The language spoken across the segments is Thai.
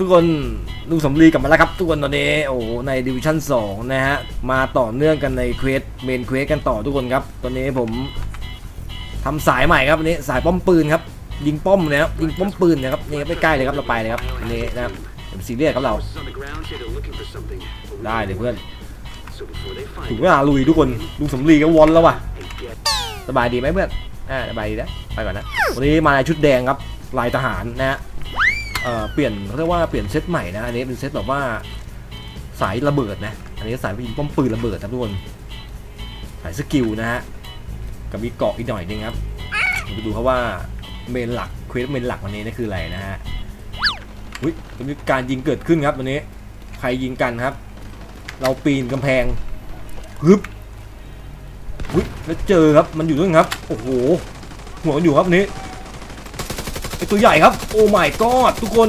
ทุกคนลุงสำลีกลับมาแล้วครับทุกคนตอนนี้โอ้โหในดิวิชั่น2นะฮะมาต่อเนื่องกันในเควสเมนเควสกันต่อทุกคนครับ ตอนนี้ผมทำสายใหม่ครับอันนี้สายป้อมปืนครับยิงป้อมนะครับยิงป้อมปืนนะครับนี่ครับใกล้ๆเลยครับเราไปเลยครับอันนี้นะครับเป็นซีเรียสครับเราได้เลยเพื่อนถึงเวลาลุยทุกคนลุงสำลีก็วอนแล้วว่ะสบายดีไหมเพื่อนอ่าสบายดีนะไปก่อนนะวันนี้มาในชุดแดงครับลายทหารนะฮะ เปลี่ยนเขาเรียกว่าเปลี่ยนเซตใหม่นะ อันนี้เป็นเซตแบบว่าสายระเบิดนะ อันนี้สายยิงป้อมปืนระเบิดครับทุกคน สายสกิลนะฮะ กับมีเกาะอีกหน่อยนึงครับไปดูครับว่าเมนหลักเควสเมนหลักวันนี้นี่คืออะไรนะฮะอุ้ยมีการยิงเกิดขึ้นครับวันนี้ ใครยิงกันครับ เราปีนกำแพงฮึบอุ้ยแล้วเจอครับ มันอยู่ด้วยครับ โอ้โห หัวอยู่ครับนี้ ตัวใหญ่ครับ โอ้ my god ทุกคน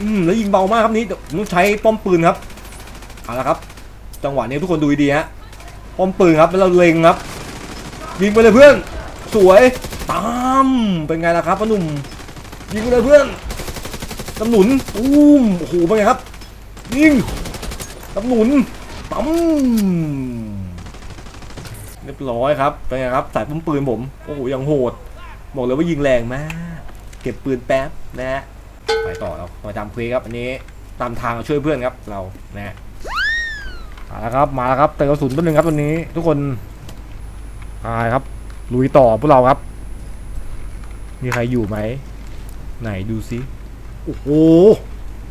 อืม แล้วยิงเบามากครับนี้ต้องใช้ป้อมปืนครับ เอาละครับ จังหวะนี้ทุกคนดูดีฮะ ป้อมปืนครับแล้วเราเล็งครับ ยิงไปเลยเพื่อน สวย ตาม เป็นไงล่ะครับพ่อหนุ่ม ยิงไปเลยเพื่อนตำหนุนอุ้มโอ้โห เป็นไงครับ ยิงตำหนุนปั๊มเรียบร้อยครับ เป็นไงครับ สายป้อมปืนผม โอ้โหยังโหด บอกเลยว่ายิงแรงมาก เก็บปืนแป๊บนะฮะไปต่อเรามาตามเควสครับอันนี้ตามทางช่วยเพื่อนครับเรานะฮะมาแล้วครับมาแล้วครับเติมกระสุนตัวหนึ่งครับตัวนี้ ทุกคนตายครับลุยต่อพวกเราครับ มีใครอยู่ไหม ไหนดูซิโอ้โห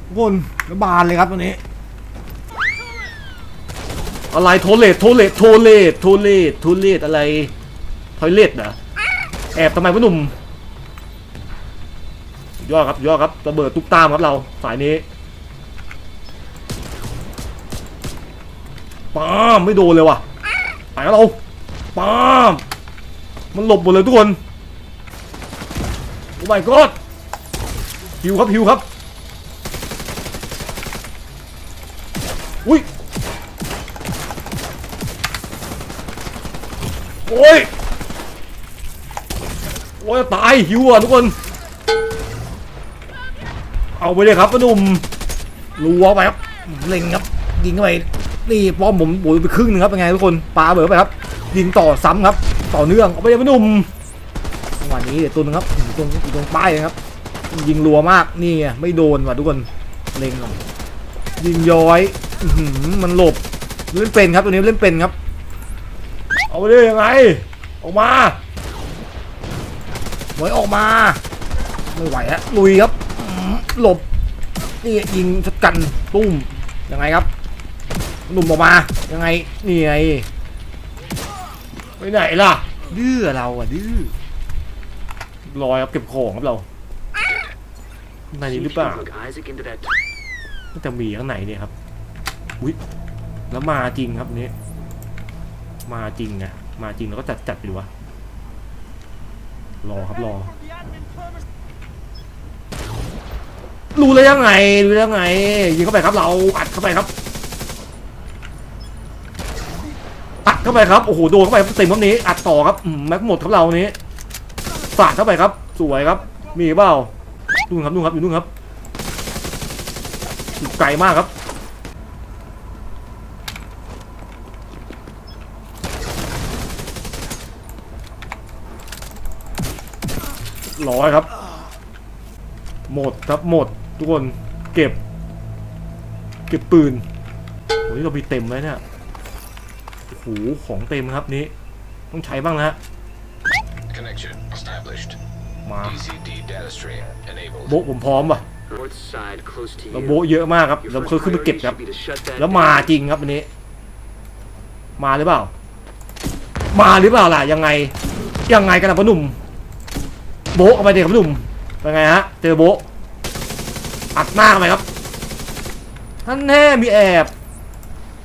ทุกคนระบานเลยครับตัวนี้ อะไรโทเลตโทเลตโทเลตโทเลตโทเลตอะไรทอยเลตเหรอแอบทำไมพ่อหนุ่ม ยอดครับยอดครับระเบิดตุกตามครับเราสายนี้ป้ามไม่โดนเลยว่ะไปแล้วเราป้ามมันหลบหมดเลยทุกคนโอ้ my god หิวครับหิวครับอุ้ยโอ้ยโอ้ยตายหิวอะทุกคน เอาไปเลยครับพ่อหนุ่มรัวไปครับเล็งครับ ยิงเข้าไปนี่ป้อมผมโอยไปครึ่งหนึงครับเป็นไงทุกคนปาเบิดไปครับ ยิงต่อซ้ำครับ ต่อเนื่องเอาไปเลยพ่อหนุ่มจังหวะนี้เดี๋ยวตัวนึงครับอยู่ตรงอยู่ตรงป้ายเลยครับ ยิงรัวมากนี่ไงไม่โดนว่ะทุกคนเล็งยิงย้อยมันหลบเล่นเป็นครับตัวนี้เล่นเป็นครับ เอาไปเลยยังไงออกมาไว้ออกมา ไม่ไหวแล้วลุยครับ หลบนี่ยิงสกันตุ้มยังไงครับ หนุ่มออกมายังไงนี่ไงไปไหนล่ะ ดื้อเราอะดื้อรอยครับเก็บของครับเราในนี้หรือเปล่าน่าจะมีข้างในเนี่ยครับอุ้ยแล้วมาจริงครับนี้มาจริงนะมาจริงแล้วก็จัดจัดไปดูวะรอครับรอ รู้แล้วยังไงรู้ยังไงยิงเข้าไปครับ เราอัดเข้าไปครับอัดเข้าไปครับโอ้โหโดนเข้าไปเต็มครับนี้ อัดต่อครับแม็กหมดครับเรานี้สาดเข้าไปครับ สวยครับ มีเปล่าดูครับดูครับอยู่นู่นครับไกลมากครับร้อยครับ หมดครับหมด ทุกคนเก็บ เก็บปืนโอ้ยเรามีเต็มแล้วเนี่ยโอ้โหของเต็มครับนี้ ต้องใช้บ้างนะฮะ Connection established. มา DCD data stream enabled. โบะผมพร้อมป่ะ North side, close to เรา you. โบะเยอะมากครับ Your เรา first เคยขึ้นไปเก็บ priority ครับ should be to shut that แล้วมา down. จริงครับอันนี้ มาหรือเปล่า มาหรือเปล่าล่ะยังไง ยังไงกันนะพ่อหนุ่ม โบะเอาไปเด็กครับพ่อหนุ่มเป็นไงฮะเจอโบะ อัดหน้าเข้าไปครับท่านแน่มีแอบ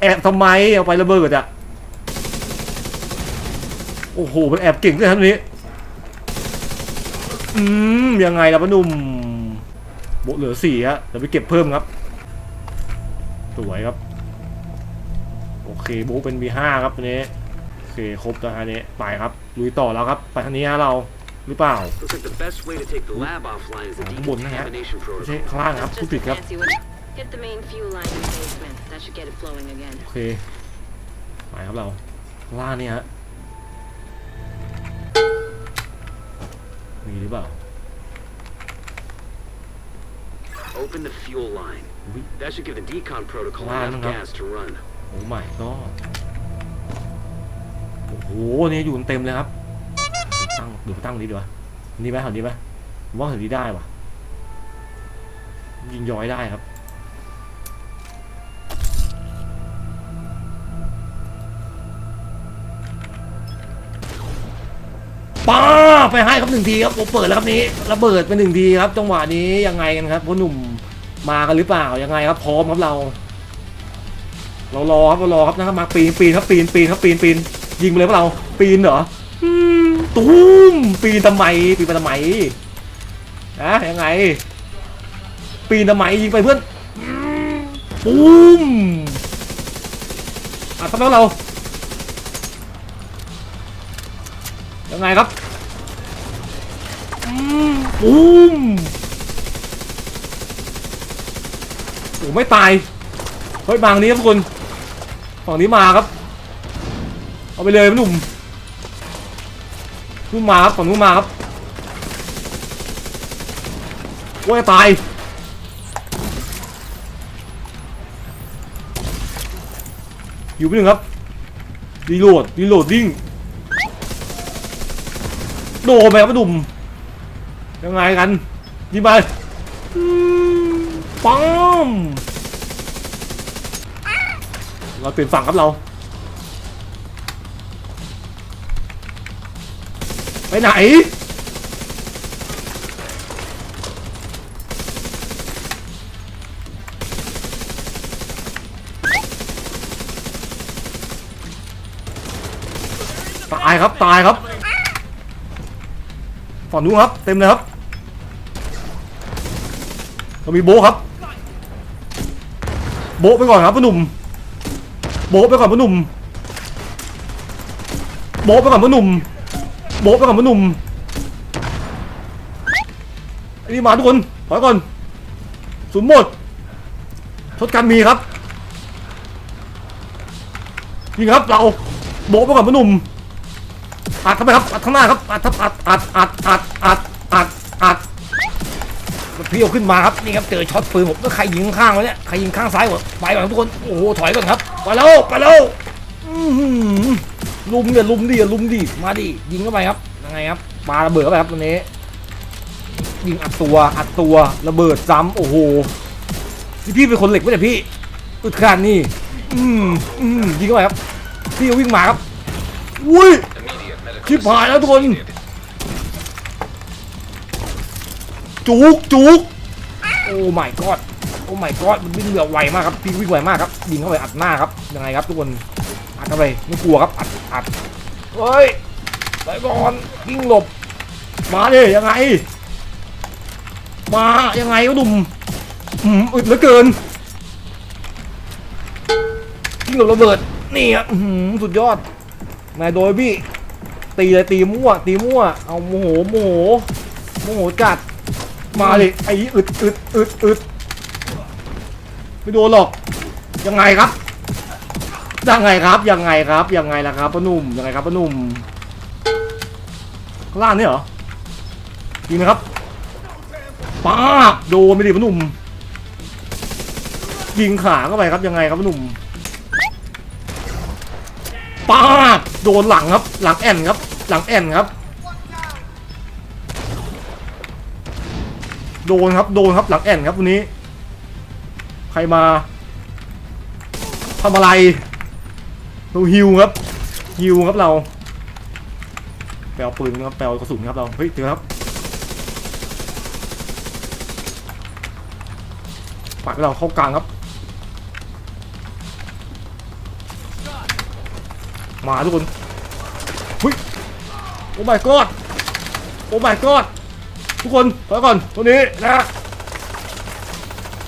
แอบทำไมเอาไประเบิดอะโอ้โหมันแอบเก่งด้วยครับนนี้อืมยังไงล่ะพ่อหนุ่มโบเหลือสี่ฮะเดี๋ยวไปเก็บเพิ่มครับ สวยครับ โอเคโบเป็น V5 ครับอันนี้โอเคครบแล้วอันนี้ไปครับลุยต่อแล้วครับ ไปทางนี้ฮะเรา หรือเปล่า Looks like the best way to take the lab offline is the ข้างบนนะฮะ decontamination ไม่ใช่ protocol. ข้างล่างครับ That's ผู้ just ผิด a ครับ fancy one. Get the main fuel line in the basement. That should get it flowing again. โอเคไปครับเราข้างล่างนี่ฮะมีหรือเปล่า Open the fuel line. อุ๊ย That should give the decon protocol Wow, enough no. gas to run. โอ้ my god โอ้โหเนี่ยอยู่กันเต็มเลยครับ ตั้งเดี๋ยวตั้งนี้ดีว่านี่ไหมแถวนี้ไหมผมว่าแถวนี้ได้วะยิงย้อยได้ครับ ป้าไปให้ครับหนึ่งทีครับผมเปิดแล้วครับนี้ระเบิดไปหนึ่งทีครับจังหวะนี้ยังไงกันครับพ่อหนุ่มมากันหรือเปล่ายังไงครับ พร้อมครับเรา เรารอครับเรารอครับนะครับมาปีนปีนครับปีนปีนครับปีนปีนยิงไปเลยพวกเราปีนเหรอ ตูมปีนทำไมปีนไปทำไมนะยังไง ปีนทำไมยิงไปเพื่อนอืมปูมอะทำแล้วเรายังไงครับอืมปูมโอ้ไม่ตายเฮ้ยบางนี้ครับทุกคนฝั่งนี้มาครับ เอาไปเลยพี่หนุ่ม นุ่มมาครับฝั่งนู้นมาครับว่าจะตายอยู่ไปหนึ่งครับรีโหลดรีโหลดดิ้งโดนไปครับพี่หนุ่มยังไงกันยิงไปอืมปังเราเปลี่ยนฝั่งครับเรา ไปไหน ตายครับตายครับฝั่งนู้นครับ เต็มเลยครับเรามีโบครับ โบไปก่อนครับพ่อหนุ่ม โบไปก่อนพ่อหนุ่ม โบไปก่อนพ่อหนุ่ม โบะไปก่อนพ่อหนุ่มอ้นี่มาทุกคนถอยก่อนศูนย์หมดทดการมีครับยิงครับเราโบะไปก่อนพ่อหนุ่มอัดเข้าไปครับอัดข้างหน้าครับอัดทับอัดอัดอัดอัดอัดอัดอัดพี่เอาขึ้นมาครับนี่ครับเจอช็อตปืนผมก็ใครยิงข้างวะเนี่ยใครยิงข้างซ้ายวะไปก่อนทุกคนโอ้โหถอยก่อนครับไปแล้วไปแล้วอื้อหือ ลุมเนี่ยลุมดิลุมดิมาดิยิงเข้าไปครับยังไงครับปาระเบิดเข้าไปครับตรงนี้ ยิงอัดตัวอัดตัวระเบิดซ้ำโอ้โหนี่พี่เป็นคนเหล็กไม่ใช่พี่อึดขนาดนี่อืมอืมยิงเข้าไปครับพี่วิ่งมาครับอุ้ยชิบหายแล้วทุกคนจุกจุกโอ้ my god โอ้ my god มันวิ่งเรือไวมากครับพี่วิ่งไวมากครับยิงเข้าไปอัดหน้าครับยังไงครับทุกคนอัดเข้าไปไม่กลัวครับอัดอัดเฮ้ยไปก่อนยิงหลบ มาดิยังไง มายังไงวะหนุ่มอืมอึดเหลือเกินยิงหลบระเบิดนี่ครับอื้อสุดยอดนายโดยพี่ตีเลยตีมั่ว ตีมั่ว เอาโมโหโมโหโมโหจัดมาเลยไอ้อึดอึดอึดอึด ไม่โดนหรอก ยังไงครับ ยังไงครับ ยังไงครับ ยังไงล่ะครับพ่อหนุ่ม ยังไงครับพ่อหนุ่มข้างล่างนี่เหรอยิงนะครับป้าบโดนไปดิพ่อหนุ่ม ยิงขาเข้าไปครับ ยังไงครับพ่อหนุ่มป้าบโดนหลังครับ หลังแอนครับ หลังแอนครับ โดนครับ โดนครับ หลังแอนครับวันนี้ ใครมาทำอะไรเราฮิวครับฮิวครับเราแปลปืนครับแปลกระสุนครับเราเฮ้ยเจอครับปัดเราเข้ากลางครับ มาทุกคนเฮ้ยโอ้ my god โอ้ my god ทุกคนถอยก่อนตัวนี้นะฮะ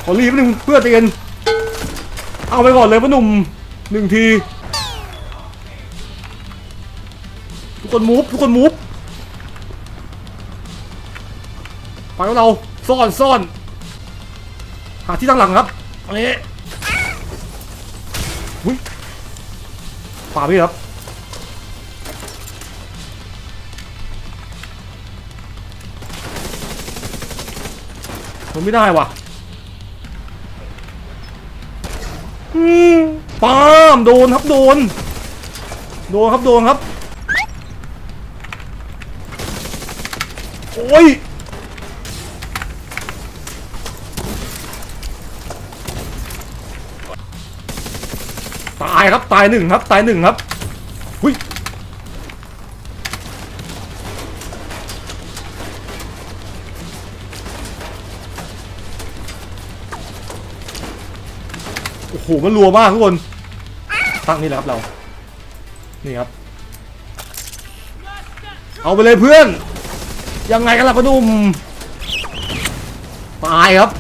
ขอรีบหนึ่งเพื่อเตียนเอาไปก่อนเลยพ่อหนุ่มหนึ่งที ทุกคนมูฟทุกคนมูฟไปของเราซ่อนซ่อนหาที่ตั้งหลังครับอันนี้หุ้ยป่าพี่ครับมันไม่ได้ว่ะ ป้ามโดนครับโดน โดนครับโดนครับ โอ้ยตายครับตายหนึ่งครับตายหนึ่งครับหุย หมันรัวมากทุกคนตั้งนี่แหละครับเรา นี่ครับ เอาไปเลยเพื่อน ยังไงกันล่ะพอหนุ่มตายครับ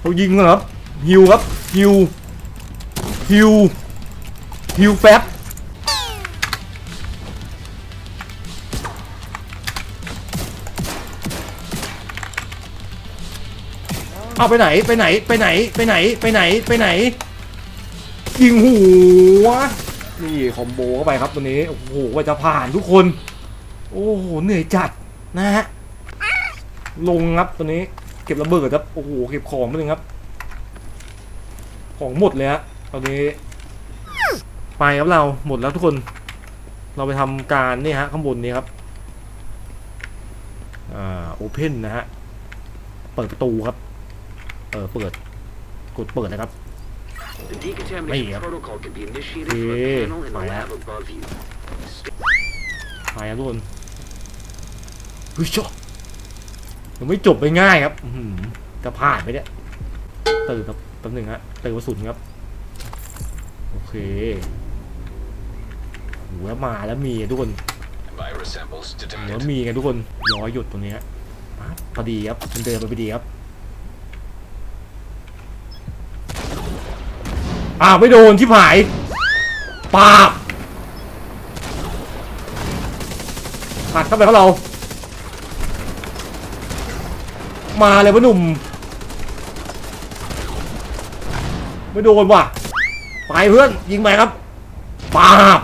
เขายิงกันหรอครับฮิวครับฮิวฮิวฮิวแฟบ เอาไปไหนไปไหนไปไหนไปไหนไปไหนไปไหน ยิงหัว นี่คอมโบเข้าไปครับตัวนี้ โอ้โหว่าจะผ่านทุกคน โอ้โหเหนื่อยจัดนะฮะ ลงครับตัวนี้ เก็บระเบิดครับ โอ้โหเก็บของไปหนึ่งครับ ของหมดเลยฮะตอนนี้ ไปครับเราหมดแล้วทุกคน เราไปทำการนี่ฮะข้างบนนี้ครับอ่าโอเพนนะฮะ เปิดประตูครับ เออเปิด กดเปิดนะครับ The decontamination Hey, yep. protocol can be initiated from a Yeah, panel in the fire. lab above you. ไปครับทุกคนเฮ้ยจบยังไม่จบไปง่ายครับ อื้อหือจะผ่านไปเนี่ยตื่นครับแป๊บหนึงฮะตื่นกระสุนครับ โอเคหัวมาแล้วมีทุกคน Virus samples หัว detected. มีกันทุกคนย้อยหยุดตรงนี้ฮะปั๊บพอดีครับมันเดินไปพอดีครับ อ้าวไม่โดนที่ผายปาบหัดเข้าไปของเรา มาเลยพ่อหนุ่ม ไม่โดนว่ะ ไปเพื่อน ยิงไปครับปาบ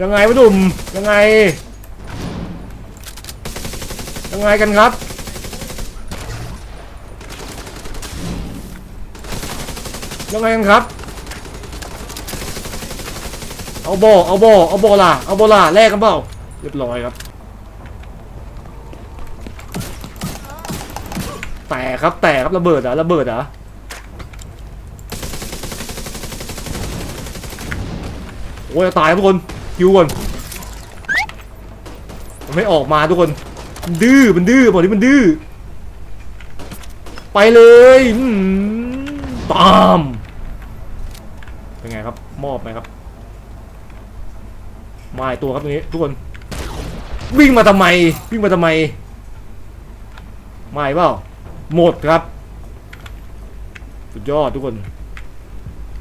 ยังไงพ่อหนุ่ม ยังไง ยังไงกันครับ ยังไงกันครับ เอาโบเอาโบเอาโบล่ะเอาโบล่ะแลกกันเปล่าเรียบร้อยครับ แตกครับแตกครับระเบิดอะระเบิดอะโอ้ยตายทุกคนคิวก่อนมันไม่ออกมาทุกคน ดื้อมันดื้อบอกที่มันดื้อไปเลยตาม มอบไหมครับมาตัวครับตรงนี้ทุกคน วิ่งมาทำไม วิ่งมาทำไมไม่เปล่าหมดครับสุดยอดทุกคน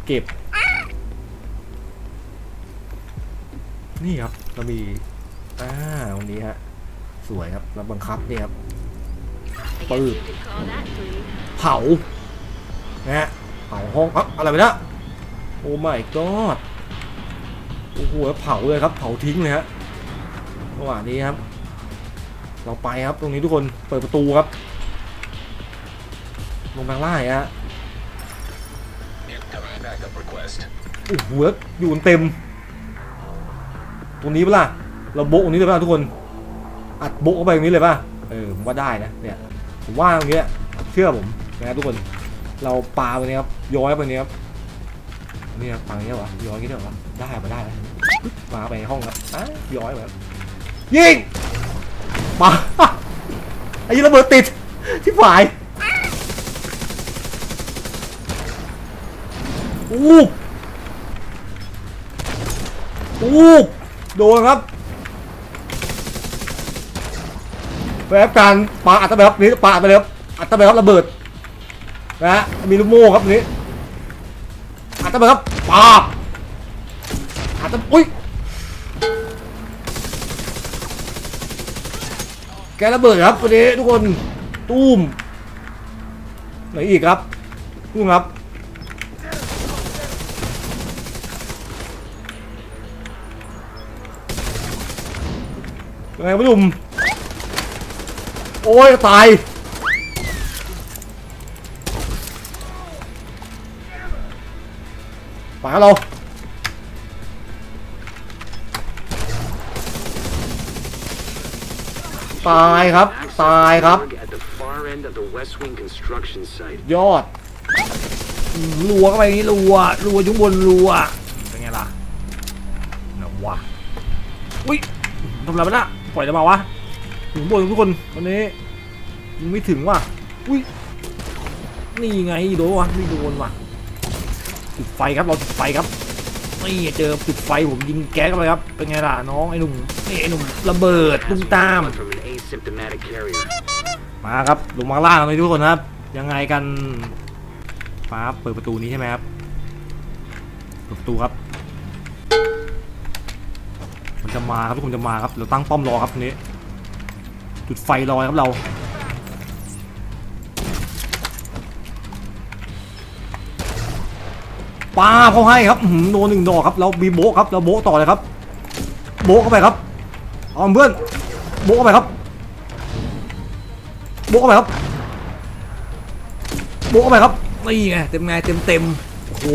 เก็บ นี่ครับเรามีอ่าตรงนี้ฮะสวยครับแล้วบังคับนี่ครับ I guess Bự. you could call that clean. เผานะฮะเผาห้องอะอะไรไปนะ โอ้ my god โอ้โหเผาเลยครับ เผาทิ้งเลยฮะระหว่างนี้ครับ เราไปครับตรงนี้ทุกคนเปิดประตูครับ ลงทางล่างฮะ Incoming backup request. โอ้โหอยู่กันเต็ม ตรงนี้ปะล่ะเราโบะตรงนี้เลยป่ะทุกคน อัดโบะเข้าไปตรงนี้เลยป่ะเออผมว่าได้นะเนี่ยผมว่าตรงเนี้ยเชื่อผมนะครับทุกคน เราปาไปนี้ครับย้อยไปนี้ครับ เนี่ยปังเนี้ยวะย้อยกี่เดียวะได้มาได้นะมาไปห้องครับอะย้อยไปครับยิงมาไอ้ยี่ระเบิดติดที่ฝ่ายอู้อู้โดนครับแบบการปาอัดตะแบบนี้ปาอัดไปเลยครับอัดตะแบบระเบิดนะฮะมีลูกโม่ครับนี้ อัดตะแบบปาบอัดตะอุ้ยแกระเบิดครับวันนี้ทุกคนตุ้มไหนอีกครับตุ้มครับยังไงพี่หนุ่มโอ้ยตาย ไปครับเราตายครับ ตายครับ ยอดรัวเข้าไปนี้รัวรัวอยุ่ข้งบนรัวเป็นไงล่ะนะวะอุ้ยทำอะไรไปละปล่อยจะมาวะถึงบนทุกคนวันนี้ยังไม่ถึงว่ะอุ้ยนี่ไงโดนวะไม่โดนว่ะ จุดไฟครับเราจุดไฟครับนี่เจอจุดไฟผมยิงแก๊สเข้าไปครับเป็นไงล่ะน้องไอ้หนุ่มนี่ไอ้หนุ่มระเบิดตุ้มตามมาครับลงมาล่างเลยทุกคนครับ ยังไงกันฟ้าเปิดประตูนี้ใช่ไหมครับเปิดประตูครับ มันจะมาครับทุกคนจะมาครับเราตั้งป้อมรอครับนี้ จุดไฟรอครับเรา ปาเขาให้ครับโดนหนึ่งดอกครับเราบีโบครับเราโบต่อเลยครับ โบเข้าไปครับเอาเพื่อนโบเข้าไปครับ โบเข้าไปครับโบเข้าไปครับนี่ไงเต็มไงเต็มเต็มโอ้โห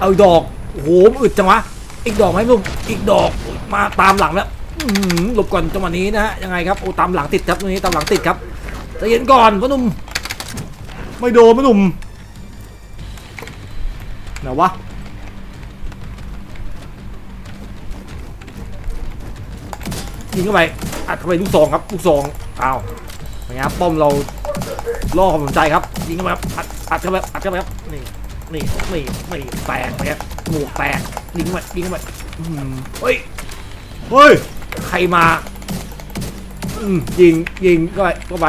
เอาดอกโอ้โหมันอึดจังวะอีกดอกไหมลุงอีกดอกมาตามหลังแล้วอื้อหือหลบก่อนจังหวะนี้นะฮะยังไงครับโอ้ตามหลังติดครับตรงนี้ตามหลังติดครับใจเย็นก่อนพ่อหนุ่มไม่โดนพ่อหนุ่ม ไหนวะยิงเข้าไปอัดเข้าไปลูกซองครับลูกซองอ้าวเป็นไงครับป้อมเราล่อความสนใจครับยิงเข้าไปครับอัดอัดเข้าไปอัดเข้าไปครับนี่นี่นี่นี่แตกไปครับหมวกแตกยิงเข้าไปยิงเข้าไปอืมเฮ้ยเฮ้ยใครมาอืมยิงยิงเข้าไปเข้าไป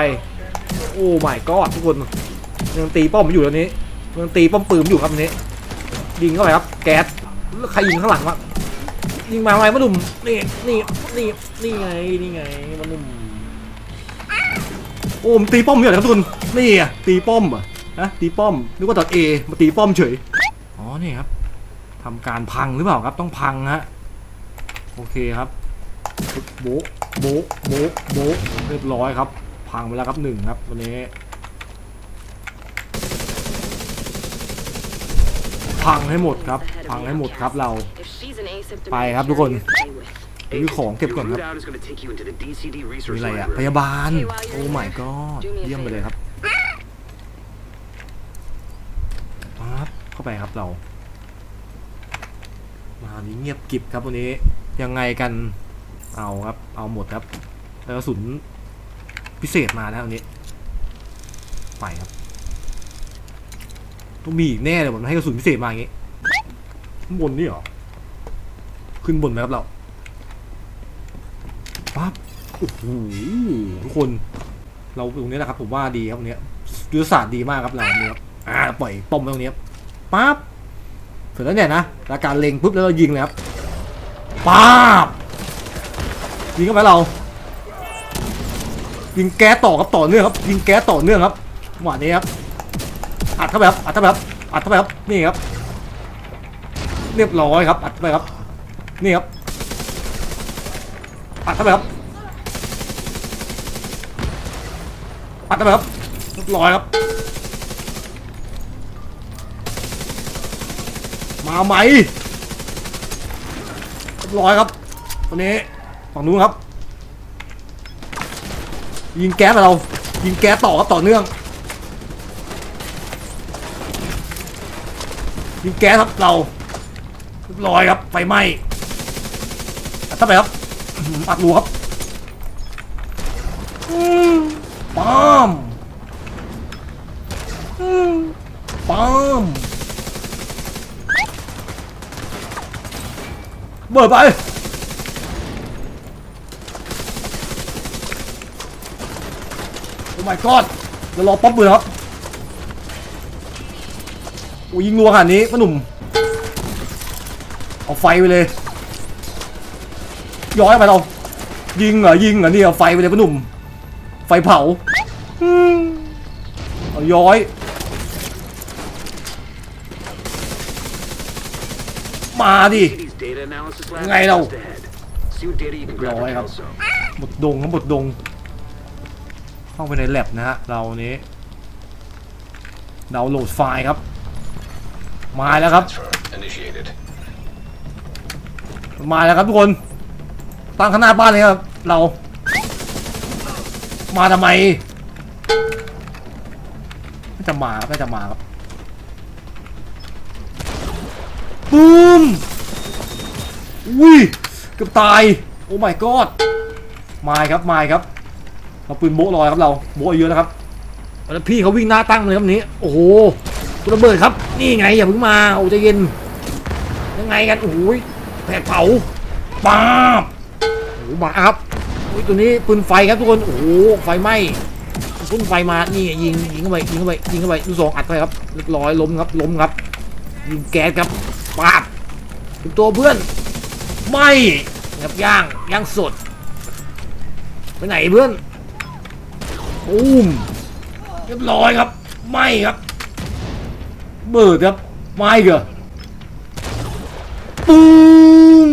โอ้ my god ทุกคนยังตีป้อมอยู่ตอนนี้ยังตีป้อมปืนอยู่ครับนี้ ยิงเข้าไปครับ แก๊สแล้วใครยิงข้างหลังวะยิงมาทำไมมาหนุ่มนี่นี่นี่นี่ไงนี่ไงมาหนุ่มโอ้มตีป้อมอยู่เหรอครับทุกคนนี่อะตีป้อมอะฮะตีป้อมนึกว่าตัดเอมาตีป้อมเฉยอ๋อนี่ครับทำการพังหรือเปล่าครับต้องพังฮะโอเคครับโบะโบะโบะโบะเรียบร้อยครับ พังไปแล้วครับหนึ่งครับวันนี้ พังให้หมดครับ พังให้หมดครับเรา ไปครับทุกคนไปดูของเก็บก่อนครับมีอะไรอะ พยาบาล โอ้ in my there, god เยี่ยมไปเลยครับปั๊บเข้าไปครับเรา มานี้เงียบกิบครับวันนี้ ยังไงกัน เอาครับ เอาหมดครับ แล้วกระสุนพิเศษมาแล้วอันนี้ ไปครับ ต้องมีอีกแน่เลยผมให้กระสุนพิเศษมาอย่างงี้ข้างบนนี่เหรอ ขึ้นบนไหมครับเราปั๊บโอ้โหทุกคน เราตรงนี้แหละครับ ผมว่าดีครับตรงเนี้ยยุทธศาสตร์ดีมากครับเราเนี่ยครับอ่าปล่อยป้อมไว้ตรงนี้ครับปั๊บเสร็จแล้วเนี่ยนะแล้วการเล็งปุ๊บแล้วเรายิงเลยครับปั๊บยิงเข้าไปเรา ยิงแก๊สต่อครับต่อเนื่องครับ ยิงแก๊สต่อเนื่องครับหวานนี้ครับ อัดเข้าไปครับอัดเข้าไปครับอัดเข้าไปครับนี่ครับ เรียบร้อยครับ อัดเข้าไปครับ นี่ครับอัดเข้าไปครับอัดเข้าไปครับเรียบร้อยครับ มาไหมเรียบร้อยครับตอนนี้ฝั่งนู้นครับ ยิงแก๊สเรายิงแก๊สต่อครับต่อเนื่อง ยิงแก๊สครับเราเรียบร้อยครับไฟไหม้อัดเข้าไปครับอัดรูครับปามอืมปามเบิดไปโอ้ my god เรารอป๊อปปืนครับ อ้ยิงรัวขนาดนี้พ่อหนุ่ม เอาไฟไปเลย ย้อยไปเรายิงเหรอยิงเหรอนี่เอาไฟไปเลยพ่อหนุ่ม ไฟเผาเอาย้อย มาดิ City's data analysis lab Ngay đâu. just ahead. See what data you can grab Rồi, at không? Kelso. หมดดงครับหมดดง เข้าไปในแลบนะฮะเรานี้ดาวน์โหลดไฟล์ครับ มาแล้วครับ Transfer initiated. มาแล้วครับทุกคนตั้งข้างหน้าบ้านเลยครับ เรา มาทำไมไม่จะมาครับไม่จะมาครับบูมอุ้ยเกือบตาย โอ้ my god มาครับมาครับเราปืนโบ๊ะลอยครับเราโบ๊ะเยอะนะครับแล้วพี่เขาวิ่งหน้าตั้งเลยครับวันนี้ โอ้โห คุณระเบิดครับ นี่ไงอย่าเพิ่งมาโอ้ใจเย็น ยังไงกันโอ้ยแผดเผาป้าบโอ้มาครับโอ้ยตัวนี้ปืนไฟครับทุกคนโอ้โหไฟไหม้ปืนไฟมานี่ยิงยิงเข้าไปยิงเข้าไปยิงเข้าไปลูกซองอัดเข้าไปครับเรียบร้อยล้มครับล้มครับ ยิงแก๊สครับปาบเป็นตัวเพื่อนไม่ครับย่างย่างสดไปไหนเพื่อนตูมเรียบร้อยครับ ไม่ครับ เบิดครับไม่เหรอตูม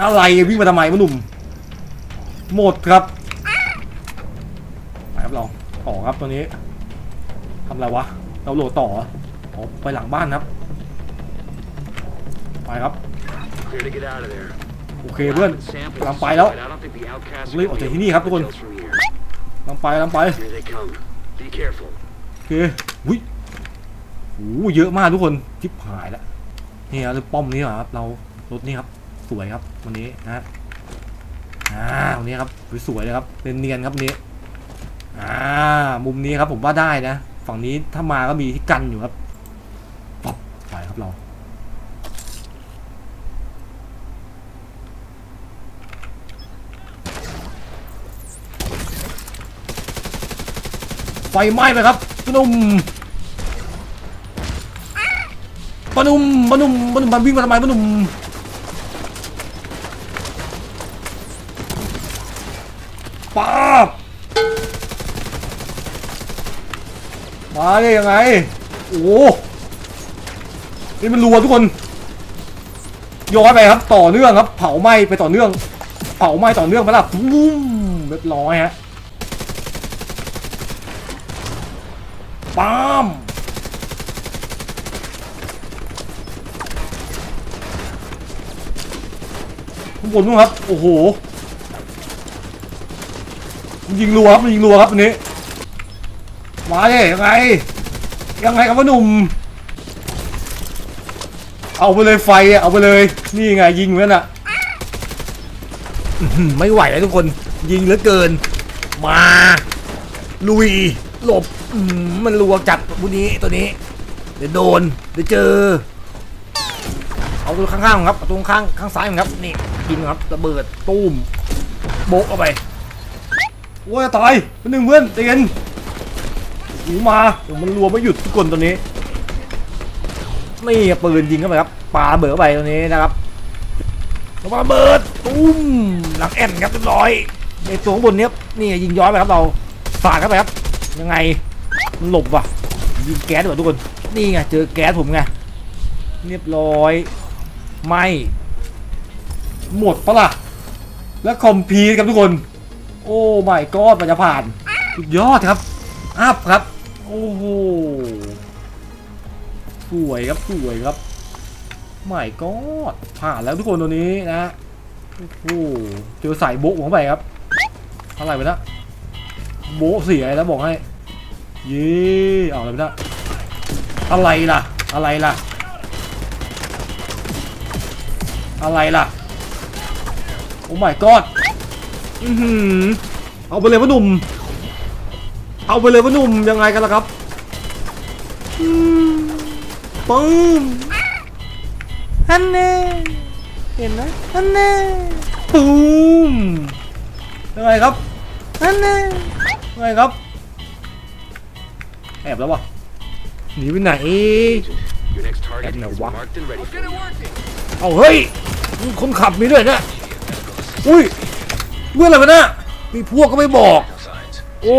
อะไรวิ่งมาทำไมวะหนุ่ม หมดครับไปครับเราต่อครับตัวนี้ทำอะไรวะ เราโหลดต่อออไปหลังบ้านครับ ไปครับ โอเคเพื่อน Samples กำลังไปแล้วรีบออกจากที่นี่ครับทุกคน details from here. กำลังไปกำลังไปโอเคอุ้ย โอ้เยอะมากทุกคนจิบหายแล้วนี่ครับป้อมนี้ครับ เรารถนี่ครับ สวยครับวันนี้นะฮะอ่าวันนี้ครับสวยๆเลยครับเป็นเนียนๆครับนี้อ่ามุมนี้ครับผมว่าได้นะ ฝั่งนี้ถ้ามาก็มีที่กันอยู่ครับปับไปครับเราไฟไหม้ไปครับนุ่ม ปนุ่มปนุ่มปนุ่มมันวิ่งมาทำไมปนุ่มป๊าบมาได้ยังไง โอ้นี่มันรัวทุกคน ย้อนไปครับ ต่อเนื่องครับ เผาไหม้ไปต่อเนื่อง เผาไหม้ต่อเนื่องไปละปุ้มเรียบร้อยฮะป้าม ข้างบนนู้นครับ โอ้โหยิงรัวครับยิงรัวครับอันนี้มาดิยังไง ยังไงครับพ่อหนุ่ม เอาไปเลยไฟอะเอาไปเลย นี่ไงยิงเหมือนกันอะไม่ไหวแล้วทุกคน ยิงเหลือเกิน มา ลุย หลบมมันรัวจัดพวกนี้ตัวนี้ เดี๋ยวโดน เดี๋ยวเจอ เอาตัวข้างๆครับ เอาตัวข้างข้างซ้ายครับ นี่ ยิงครับระเบิดตูมโบกเข้าไปโอ้ยตายเป็นหนึ่งเพื่อนเตียนหูมาเดี๋ยวมันรัวไม่หยุดทุกคนตัวนี้นี่ปืนยิงเข้าไปครับปาเบิดไปตัวนี้นะครับระเบิดตุ้มหลังแอนครับเรียบร้อยในตัวข้างบนเนี้ยนี่ยิงย้อนไปครับเราสาดเข้าไปครับ ยังไงมันหลบว่ะยิงแก๊สดีกว่าทุกคน นี่ไงเจอแก๊สผมไงเรียบร้อย ไม่ หมดปะล่ะ แล้วคอมพีทครับทุกคน โอ้ไม่กอดมันจะผ่านสุดยอดครับอัพครับ โอ้โหสวยครับสวยครับไม่กอดผ่านแล้วทุกคนตัวนี้นะโอ้โหเจอสายโบ๊ะข้าไปครับอะไรไปนะโบะเสียแล้วบอกให้เย่เอาอะไรไปนะอะไรล่ะ อะไรล่ะ อะไรล่ะ อ้ my god อือหือเอาไปเลยพ่อหนุ่ม เอาไปเลยพ่อหนุ่มยังไงกันล่ะครับอืมปึ้มฮันเน่เห็นไหมฮันเน่ปูมยังไงครับฮันเน่ยังไงครับ แอบแล้ววะหนีไปไหน Agent, your next target Em nào is quá. marked and ready for you. เอาเฮ้ยมีคนขับมีด้วยนะ อุ้ยเมื่ออะไรวะน่ะมีพวกก็ไม่บอก โอ้